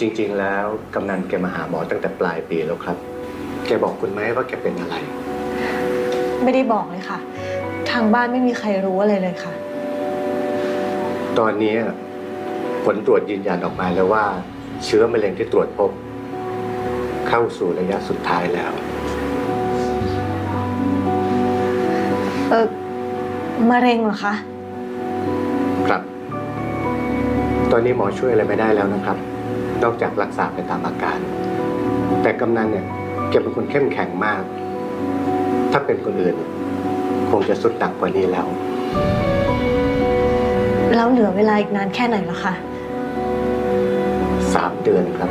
จริง ๆ แล้วกำนันแกมาหาหมอตั้งแต่ปลายปีแล้วครับ แกบอกคุณไหมว่าแกเป็นอะไร ไม่ได้บอกเลยค่ะ ทางบ้านไม่มีใครรู้อะไรเลยค่ะ ตอนนี้ผลตรวจยืนยันออกมาแล้วว่า เชื้อมะเร็งที่ตรวจพบ เข้าสู่ระยะสุดท้ายแล้ว เออมะเร็งเหรอคะ ครับ ตอนนี้หมอช่วยอะไรไม่ได้แล้วนะครับ นอกจากรักษาไปตามอาการ แต่กำนันเนี่ยแกเป็นคนเข้มแข็งมาก ถ้าเป็นคนอื่น คงจะสุดหนักกว่านี้แล้ว แล้วเหลือเวลาอีกนานแค่ไหนเหรอคะ สามเดือนครับ